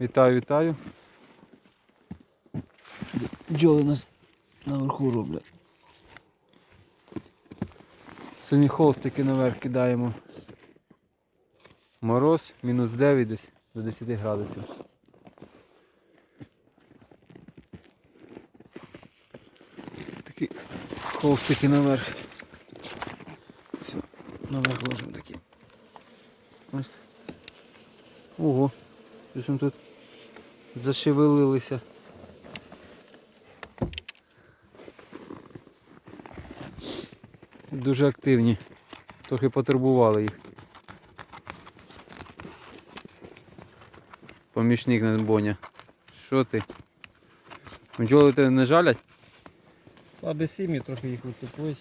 Вітаю, вітаю. Бджоли нас наверху роблять. Сьогодні холстики наверх кидаємо. Мороз, мінус 9 десь до 10 градусів. Такі холстики наверх. Все, наверх ложимо такі. Ось. Ого, щось вони тут зашевелилися. Дуже активні. Трохи потурбували їх. Помічник на Боня. Що ти? Бджоли тебе не жалять? Слабі сім'ї, трохи їх утеплить.